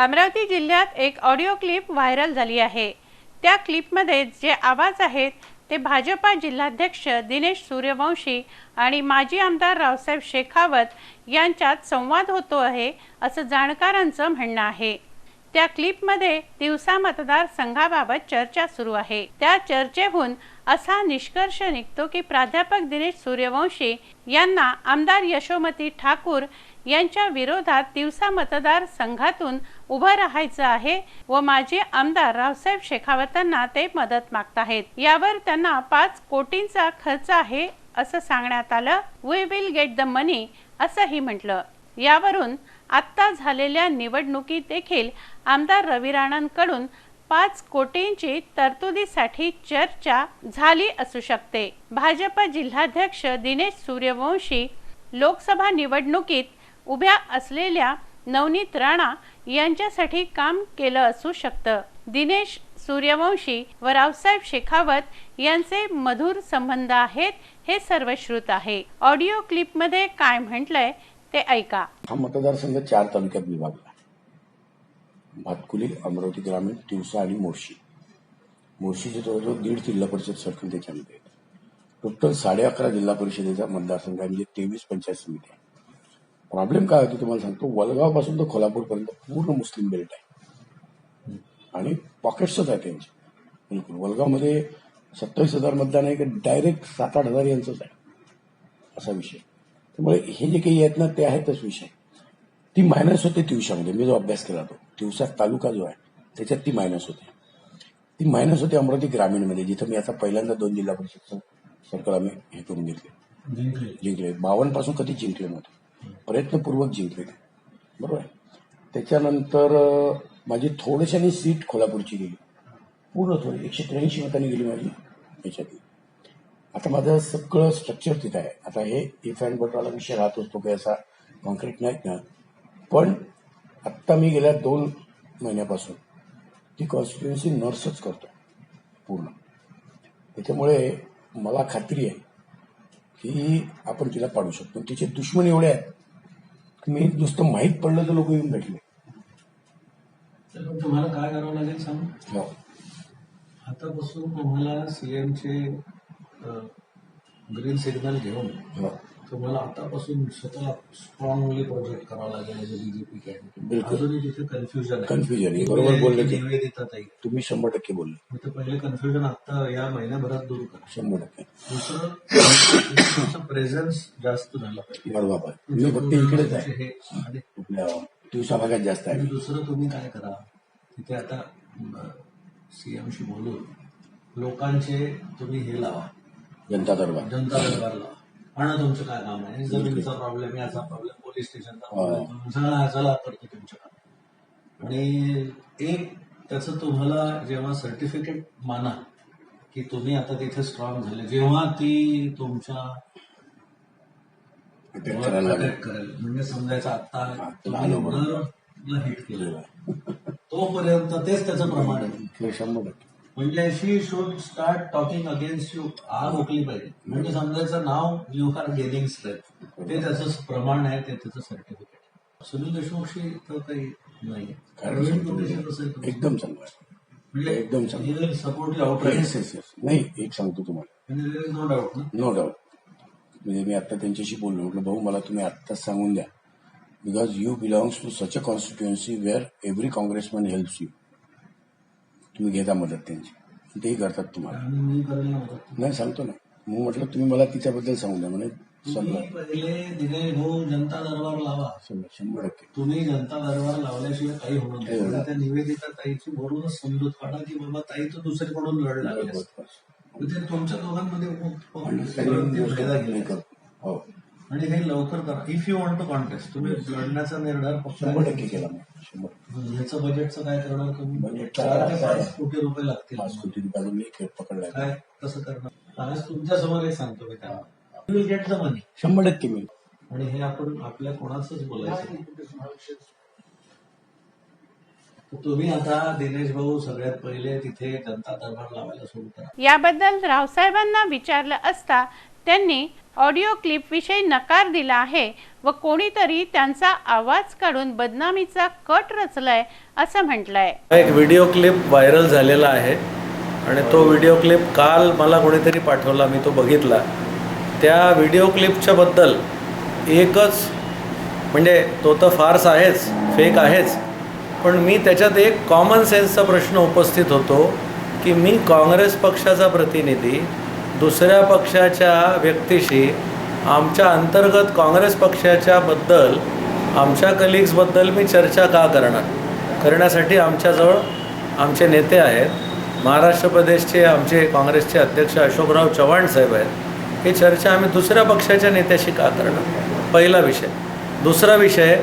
अमरावती जिल्ह्यात एक audio clip viral झाली आहे. त्या क्लिपमध्ये जे आवाज आहेत ते भाजपा जिल्हाध्यक्ष दिनेश सूर्यवंशी आणि माजी आमदार रावसाहेब शेखावत यांच्यात संवाद होतो आहे असं जाणकारांचं म्हणणं आहे. त्या क्लिपमध्ये दिवसा मतदार संघाबाबत चर्चा सुरू आहे. त्या चर्चेहून असा निष्कर्ष निघतो की प्राध्यापक दिनेश सूर्यवंशी यांना आमदार यशोमती ठाकूर यांच्या विरोधात दिवसा मतदार संघातून उभं राहायचं आहे व माजी आमदार रावसाहेब शेखावतांना ते मदत मागताहेत. यावर त्यांना पाच कोटींचा खर्च आहे असं सांगण्यात आलं. We will get the money असंही म्हटलं. यावरून आत्ता झालेल्या निवडणुकीत देखील आमदार रवी राणांकडून पाच कोटींची तरतुदीसाठी चर्चा झाली असू शकते. भाजप जिल्हाध्यक्ष दिनेश सूर्यवंशी लोकसभा निवडणुकीत उभ्या असलेल्या नवनीत राणा यांच्यासाठी काम केलं असू शकतं. दिनेश सूर्यवंशी व रावसाहेब शेखावत यांचे मधुर संबंध आहेत हे सर्वश्रुत आहे. ऑडिओ क्लिपमध्ये काय म्हटलंय ते ऐका. हा मतदारसंघ चार तालुक्यात विभागला. भातकुली अमरावती ग्रामीण तिवसा आणि मोर्शी. मोर्शीचे जवळजवळ दीड जिल्हा परिषद सर्कल त्याच्यामध्ये टोटल साडे अकरा जिल्हा परिषदेचा मतदारसंघ आहे म्हणजे तेवीस पंचायत समिती आहे. प्रॉब्लेम काय होतो तुम्हाला सांगतो? वलगावपासून तर कोल्हापूरपर्यंत पूर्ण मुस्लिम बेल्ट आहे. आणि पॉकेट्सच आहे त्यांचे. बिलकुल. वलगावमध्ये सत्तावीस हजार मतदान आहे की डायरेक्ट सात आठ हजार यांचंच आहे. असा विषय. त्यामुळे हे जे काही आहेत ना ते आहेतच विषय. ती मायनस होते तिवशामध्ये. मी जो अभ्यास केला तो. तिवसा तालुका जो आहे त्याच्यात ती मायनस होते. ती मायनस होते अमरावती ग्रामीणमध्ये जिथं मी आता पहिल्यांदा दोन जिल्हा परिषदचं सर्कल आम्ही हे करून घेतले. जिंकले. बावन्नपासून कधी जिंकले नव्हते. प्रयत्नपूर्वक जिंकले ते. बरोबर? आहे त्याच्यानंतर माझी थोडीशानी सीट कोल्हापूरची गेली. पूर्ण थोडी. एकशे त्र्याऐंशी मतांनी गेली माझी याच्यातली. आता माझं सगळं स्ट्रक्चर तिथं आहे. आता हे इफ अँड बटवाला विषय राहत असतो काही असा कॉन्क्रीट नाहीत ना. पण आत्ता मी गेल्या दोन महिन्यापासून ती कॉन्स्टिट्युएन्सी नर्सच करतो पूर्ण. त्याच्यामुळे मला खात्री आहे की आपण तिला पाडू शकतो. तिचे दुश्मन एवढे आहेत की मी नुसतं माहीत पडलं तर लोक येऊन भेटले. तुम्हाला काय करावं लागेल सांग? हो. आतापासून तुम्हाला सीएमचे ग्रीन सिग्नल घेऊन हो. तुम्हाला आतापासून स्वतः स्ट्रॉंगली प्रोजेक्ट करावं लागेल बीजेपी कॅन्डिडेट तिथे कन्फ्युजन कन्फ्युजन आहे. बरोबर बोलले निवेदिता ताई तुम्ही शंभर टक्के बोलले. मी तर पहिले कन्फ्युजन आता या महिन्याभरात दूर करा शंभर टक्के. दुसरं तुमचं प्रेझेन्स जास्त झालं पाहिजे. बरोबर आहे. मी फक्त इकडेच आहे. हे दिवसा भागात जास्त आणि आहे दुसरं तुम्ही काय करा तिथे आता सीएमशी बोलून लोकांचे तुम्ही हे लावा. जनता दरबार. जनता दरबार लावा. आणि तुमचं काय काम आहे? जमिनीचा प्रॉब्लेम याचा प्रॉब्लेम पोलीस स्टेशनचा प्रॉब्लेम सगळा ह्याचा करतो तुमच्या. काम आणि एक त्याचं तुम्हाला जेव्हा सर्टिफिकेट माना की तुम्ही आता तिथे स्ट्रॉंग झाले जेव्हा ती तुमच्या अटॅक करेल. म्हणजे समजायचं आता आता तुम्ही आलो बरोबर. नरला हिट केलेलं आहे तोपर्यंत तेच त्याचं प्रमाण आहे. शंभर टक्के. म्हणजे she should start talking against you आग ओकली पाहिजे म्हणजे समजायचं नाव यू आर गेनिंग स्ट्रेंथ ते त्याचं प्रमाण आहे ते त्याचं सर्टिफिकेट सुनील देशमुखशी तर काही नाही? एकदम चांगलं आहे. एकदम चांगलं. म्हणजे सपोर्ट यू आउट नाही एक सांगतो तुम्हाला. म्हणजे नो डाऊट ना? नो डाऊट म्हणजे मी आता त्यांच्याशी बोललो. म्हटलं भाऊ मला तुम्ही आत्ताच सांगून द्या. Because you belongs to such a constituency where every Congressman helps you तुम्ही घेता मदत त्यांची. तेही करतात तुम्हाला. नाही सांगतो ना. मग म्हटलं तुम्ही मला तिच्याबद्दल सांगू द्या. म्हणे पहिले भाऊ जनता दरबार लावा. शंभर टक्के. तुम्ही जनता दरबार लावल्याशिवाय काही होणार नाही. आता त्या निवेदिता ताईची समजूत काढा की बाबा ताई तर दुसरीकडून लढ लागली बस, असती. बस. म्हणजे तुमच्या दोघांमध्ये. हो. आणि हे लवकर करा. If you want to contest तुम्ही लढण्याचा निर्धार शंभर टक्के पक्ष केला शंभर ह्याचं बजेटचं काय करणार तुम्ही? असं पाच. कोटी रुपये लागतील. पाच कोटी रुपयाचा मी खेळ पकडलाय काय? कसं करणार? आज तुमच्यासमोर एक सांगतो मी काय विल गेट द मनी शंभर टक्के मी. आणि हे आपण आपल्या कोणाचंच बोलायचं तुम्ही आता दिनेश भाऊ सगळ्यात पहिले तिथे जनता दरबार लावायला सुरू करा. याबद्दल रावसाहेबांना विचारलं असता त्यांनी ऑडिओ क्लिप विषयी नकार दिला आहे व कोणीतरी त्यांचा आवाज काढून बदनामीचा कट रचलाय असं म्हटलंय. एक व्हिडिओ क्लिप व्हायरल झालेला आहे आणि तो व्हिडिओ क्लिप काल मला कोणीतरी पाठवला मी तो बघितला. त्या व्हिडिओ क्लिपच्या बद्दल एकच म्हणजे तो तर फार्स आहेच फेक आहेच पण मी त्याच्यात एक कॉमन सेन्सचा प्रश्न उपस्थित होतो की मी काँग्रेस पक्षाचा प्रतिनिधी दुसऱ्या पक्षाच्या व्यक्तीशी आमच्या अंतर्गत काँग्रेस पक्षाच्याबद्दल आमच्या कलिग्सबद्दल मी चर्चा का करणार? करण्यासाठी आमच्याजवळ आमचे नेते आहेत. महाराष्ट्र प्रदेशचे आमचे काँग्रेसचे अध्यक्ष अशोकराव चव्हाण साहेब आहेत. ही चर्चा आम्ही दुसऱ्या पक्षाच्या नेत्याशी का करणार? पहिला विषय. दुसरा विषय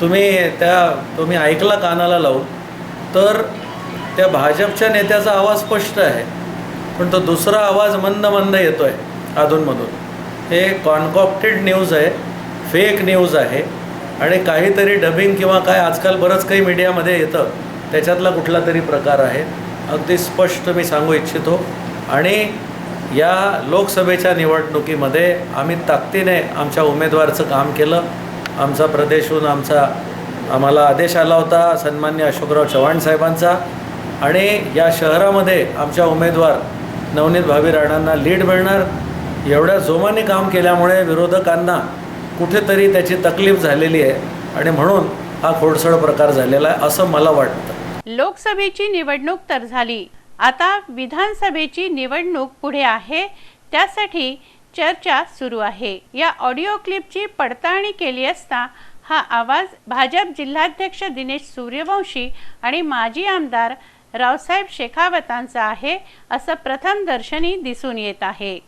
तुम्ही त्या तुम्ही ऐकला कानाला लावून तर त्या भाजपच्या नेत्याचा आवाज स्पष्ट आहे. पण तो दुसरा आवाज मंद मंद येतो आहे अधूनमधून. हे कॉन्कॉप्टेड न्यूज आहे फेक न्यूज आहे आणि काहीतरी डबिंग किंवा काय आजकाल बरंच काही मीडियामध्ये येतं त्याच्यातला कुठला तरी प्रकार आहे. अगदी स्पष्ट मी सांगू इच्छितो. आणि या लोकसभेच्या निवडणुकीमध्ये आम्ही ताकदीने आमच्या उमेदवारचं काम केलं. आमचा प्रदेशहून आमचा आम्हाला आदेश आला होता सन्मान्य अशोकराव चव्हाण साहेबांचा. आणि या शहरामध्ये आमच्या उमेदवार नवनीत भावी राणांना लीड मिळणार. एवढ्या जोमाने काम केल्यामुळे विरोधकांना कुठेतरी त्याची तकलीफ झालेली आहे. आणि म्हणून हा खोडसळ प्रकार झालेला आहे असं मला वाटतं. लोकसभेची निवडणूक तर झाली. आता विधानसभेची निवडणूक पुढे आहे. त्यासाठी चर्चा सुरू आहे. या ऑडिओ क्लिपची पडताळणी केली असता हा आवाज भाजप जिल्हाध्यक्ष दिनेश सूर्यवंशी आणि माजी आमदार रावसाहेब शेखावतांचा आहे असं प्रथम दर्शनी दिसून येत आहे.